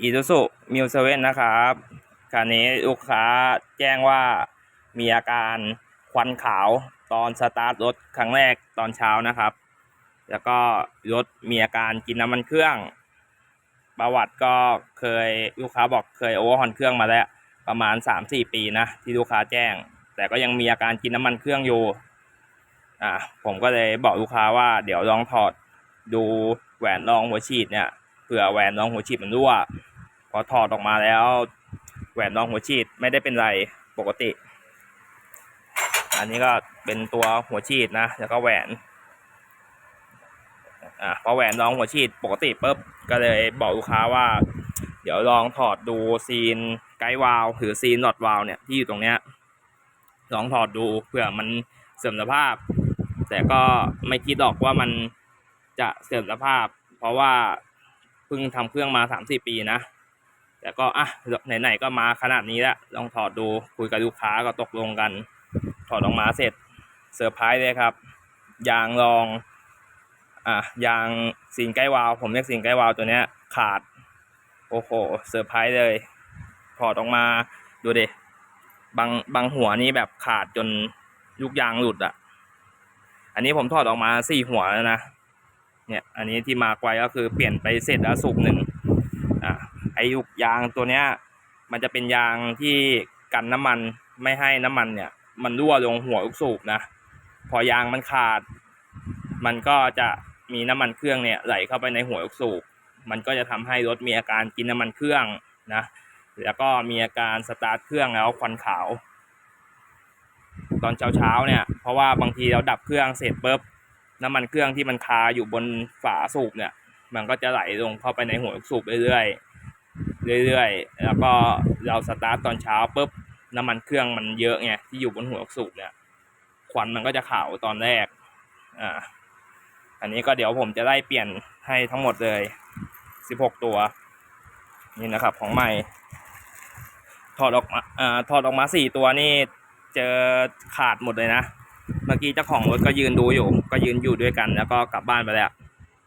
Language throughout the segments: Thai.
อีซูซุมิวเซเว่นนะครับคราวนี้ลูกค้าแจ้งว่ามีอาการควันขาวตอนสตาร์ทรถครั้งแรกตอนเช้านะครับ แล้วก็รถมีอาการกินน้ำมันเครื่อง ประวัติก็เคยลูกค้าบอกเคยโอเวอร์ฮอนเครื่องมาแล้วประมาณ 3-4 ปีนะที่ลูกค้าแจ้ง แต่ก็ยังมีอาการกินน้ำมันเครื่องอยู่อ่าผมก็เลยบอกลูกค้าว่าเดี๋ยวลองถอดดูแหวนรองหัวฉีดเนี่ยเผื่อแหวนรองหัวฉีดมันรั่ว พอถอดออกมาแล้ว แหวนรองหัวฉีดไม่ได้เป็นไรปกติ อันนี้ก็เป็นตัวหัวฉีดนะ แล้วก็แหวนอ่าพอแหวนรองหัวฉีดปกติปุ๊บก็เลยบอกลูกค้าว่า เดี๋ยวลองถอดดูซีนไกด์วาลวหรือซีนหลอดวาลวเนี่ยที่อยู่ตรงเนี้ยลองถอดดูเผื่อมันเสื่อมสภาพ แต่ก็ไม่คิดหรอกว่ามันจะเสื่อมสภาพ เพราะว่าเพิ่งทำเครื่องมาสามสี่ปีนะ แต่ก็อะไหนๆก็มาขนาดนี้แล้วลองถอดดูคุยกับลูกค้าก็ตกลงกัน ถอดออกมาเสร็จเซอร์ไพรส์เลยครับ ยางรองอะยางซีนใกล้วาล์วผมเรียกซีนใกล้วาล์วตัวเนี้ยขาด โอ้โหเซอร์ไพรส์เลย ถอดออกมาดูเดิบางบางหัวนี่แบบขาดจนลูกยางหลุดอะ อันนี้ผมถอดออกมาสี่หัวแล้วนะเนี่ย อันนี้ที่มาไว้ก็คือเปลี่ยนไปเสร็จแล้วสูบหนึ่ง ไอยุกยางตัวเนี้ย มันจะเป็นยางที่กันน้ำมันไม่ให้น้ำมันเนี่ย มันรั่วลงหัวลูกสูบนะ พอยางมันขาด มันก็จะมีน้ำมันเครื่องเนี่ยไหลเข้าไปในหัวลูกสูบมันก็จะทำให้รถมีอาการกินน้ำมันเครื่องนะแล้วก็มีอาการสตาร์ทเครื่องแล้วควันขาว ตอนเช้าเช้าๆเนี่ย เพราะว่าบางทีเราดับเครื่องเสร็จปุ๊บน้ำมันเครื่องที่มันคาอยู่บนฝาสูบเนี่ย มันก็จะไหลลงเข้าไปในหัวสูบเรื่อยๆ เรื่อยๆ แล้วก็เราสตาร์ทตอนเช้าปุ๊บน้ำมันเครื่องมันเยอะไงที่อยู่บนหัวสูบเนี่ยควันมันก็จะขาวตอนแรกอ่าอันนี้ก็เดี๋ยวผมจะไล่เปลี่ยนให้ทั้งหมดเลย 16 ตัว นี่นะครับของใหม่ ถอดออกมาอ่าถอดออกมาสี่ตัวนี่เจอขาดหมดเลยนะ เมื่อกี้เจ้าของรถก็ยืนดูอยู่ ก็ยืนอยู่ด้วยกัน แล้วก็กลับบ้านไปแล้ว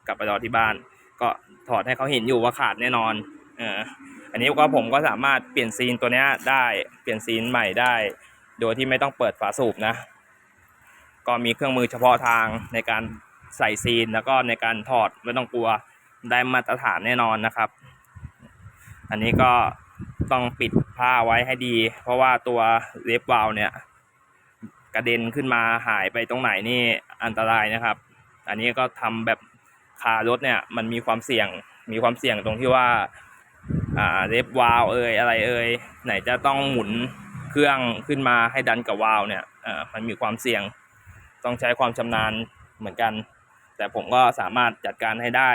กลับไปรอที่บ้าน ก็ถอดให้เขาเห็นอยู่ว่าขาดแน่นอน เออ อันนี้ก็ผมก็สามารถเปลี่ยนซีนตัวนี้ได้เปลี่ยนซีนใหม่ได้ โดยที่ไม่ต้องเปิดฝาสูบนะ ก็มีเครื่องมือเฉพาะทางในการใส่ซีนแล้วก็ในการถอดไม่ต้องกลัวได้มาตรฐานแน่นอนนะครับ อันนี้ก็ต้องปิดผ้าไว้ให้ดี เพราะว่าตัวเล็บวาลเนี่ยกระเด็นขึ้นมาหายไปตรงไหนนี่อันตรายนะครับ อันนี้ก็ทำแบบคารถเนี่ยมันมีความเสี่ยงมีความเสี่ยงตรงที่ว่า อ่าเล็บวาล์วเอ่ยอะไรเอ่ยไหนจะต้องหมุนเครื่องขึ้นมาให้ดันกับวาล์วเนี่ยอ่ามันมีความเสี่ยงต้องใช้ความชำนาญเหมือนกัน แต่ผมก็สามารถจัดการให้ได้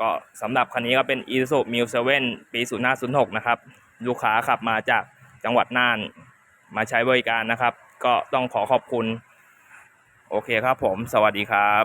ก็สำหรับคันนี้ก็เป็น i s u m i l 7ปี 0506 นะครับ ลูกค้าขับมาจากจังหวัดน่านมาใช้บริการนะครับ ก็ต้องขอขอบคุณ โอเคครับผม สวัสดีครับ